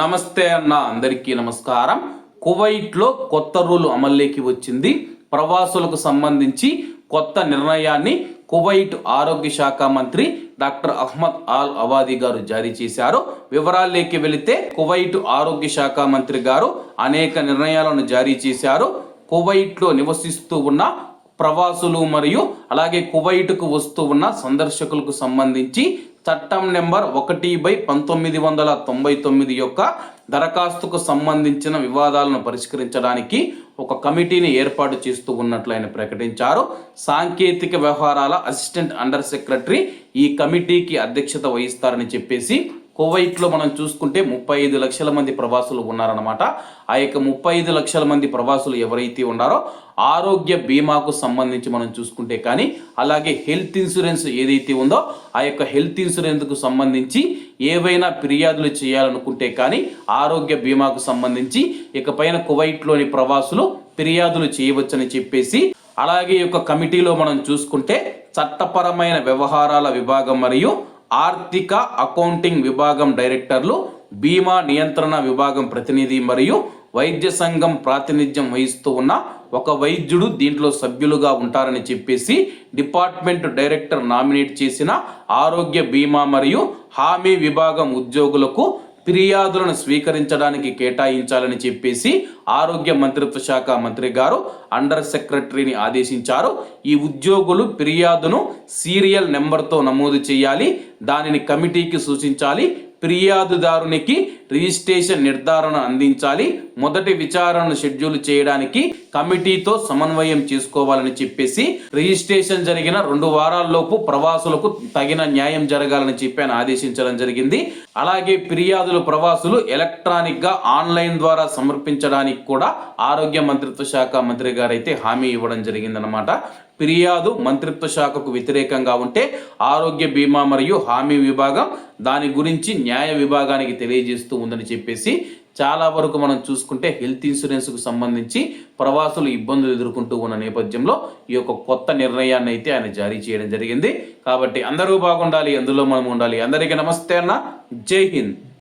నమస్తే అన్న అందరికీ నమస్కారం. కువైట్లో కొత్త రూల్ అమల్లోకి వచ్చింది. ప్రవాసులకు సంబంధించి కొత్త నిర్ణయాన్ని కువైట్ ఆరోగ్య శాఖ మంత్రి డాక్టర్ అహ్మద్ ఆల్ అవాది గారు జారీ చేశారు. వివరాల్లోకి వెళితే కువైట్ ఆరోగ్య శాఖ మంత్రి గారు అనేక నిర్ణయాలను జారీ చేశారు. కువైట్లో నివసిస్తూ ఉన్న ప్రవాసులు మరియు అలాగే కువైట్కు వస్తూ ఉన్న సందర్శకులకు సంబంధించి చట్టం నెంబర్ ఒకటి బై పంతొమ్మిది వందల తొంభై తొమ్మిది యొక్క దరఖాస్తుకు సంబంధించిన వివాదాలను పరిష్కరించడానికి ఒక కమిటీని ఏర్పాటు చేస్తూ ఉన్నట్లు ఆయన ప్రకటించారు. సాంకేతిక వ్యవహారాల అసిస్టెంట్ అండర్ సెక్రటరీ ఈ కమిటీకి అధ్యక్షత వహిస్తారని చెప్పేసి కువైట్లో మనం చూసుకుంటే ముప్పై ఐదు లక్షల మంది ప్రవాసులు ఉన్నారన్నమాట. ఆ యొక్క ముప్పై ఐదు లక్షల మంది ప్రవాసులు ఎవరైతే ఉన్నారో ఆరోగ్య బీమాకు సంబంధించి మనం చూసుకుంటే కానీ అలాగే హెల్త్ ఇన్సూరెన్స్ ఏదైతే ఉందో ఆ యొక్క హెల్త్ ఇన్సూరెన్స్కు సంబంధించి ఏవైనా ఫిర్యాదులు చేయాలనుకుంటే కానీ ఆరోగ్య బీమాకు సంబంధించి ఇకపైన కువైట్లోని ప్రవాసులు ఫిర్యాదులు చేయవచ్చని చెప్పేసి అలాగే ఈ యొక్క కమిటీలో మనం చూసుకుంటే చట్టపరమైన వ్యవహారాల విభాగం మరియు ఆర్థిక అకౌంటింగ్ విభాగం డైరెక్టర్లు బీమా నియంత్రణ విభాగం ప్రతినిధి మరియు వైద్య సంఘం ప్రాతినిధ్యం వహిస్తూ ఉన్న ఒక వైద్యుడు దీంట్లో సభ్యులుగా ఉంటారని చెప్పేసి డిపార్ట్మెంట్ డైరెక్టర్ నామినేట్ చేసిన ఆరోగ్య బీమా మరియు హామీ విభాగం ఉద్యోగులకు ఫిర్యాదులను స్వీకరించడానికి కేటాయించాలని చెప్పేసి ఆరోగ్య మంత్రిత్వ శాఖ మంత్రి గారు అండర్ సెక్రటరీని ఆదేశించారు. ఈ ఉద్యోగులు ఫిర్యాదును సీరియల్ నెంబర్తో నమోదు చేయాలి దానిని కమిటీకి సూచించాలి ఫిర్యాదుదారునికి రిజిస్ట్రేషన్ నిర్ధారణ అందించాలి మొదటి విచారణను షెడ్యూల్ చేయడానికి కమిటీతో సమన్వయం చేసుకోవాలని చెప్పేసి రిజిస్ట్రేషన్ జరిగిన రెండు వారాల్లోపు ప్రవాసులకు తగిన న్యాయం జరగాలని చెప్పి ఆయన ఆదేశించడం జరిగింది. అలాగే ఫిర్యాదులు ప్రవాసులు ఎలక్ట్రానిక్గా ఆన్లైన్ ద్వారా సమర్పించడానికి కూడా ఆరోగ్య మంత్రిత్వ శాఖ మంత్రి గారైతే హామీ ఇవ్వడం జరిగిందనమాట ఫిర్యాదు మంత్రిత్వ శాఖకు వ్యతిరేకంగా ఉంటే ఆరోగ్య బీమా మరియు హామీ విభాగం దాని గురించి న్యాయ విభాగానికి తెలియజేస్తూ ఉందని చెప్పేసి చాలా వరకు మనం చూసుకుంటే హెల్త్ ఇన్సూరెన్స్కు సంబంధించి ప్రవాసులు ఇబ్బందులు ఎదుర్కొంటూ ఉన్న నేపథ్యంలో ఈ యొక్క కొత్త నిర్ణయాన్ని అయితే ఆయన జారీ చేయడం జరిగింది. కాబట్టి అందరూ బాగుండాలి అందులో మనం ఉండాలి. అందరికీ నమస్తే అన్న. జై హింద్.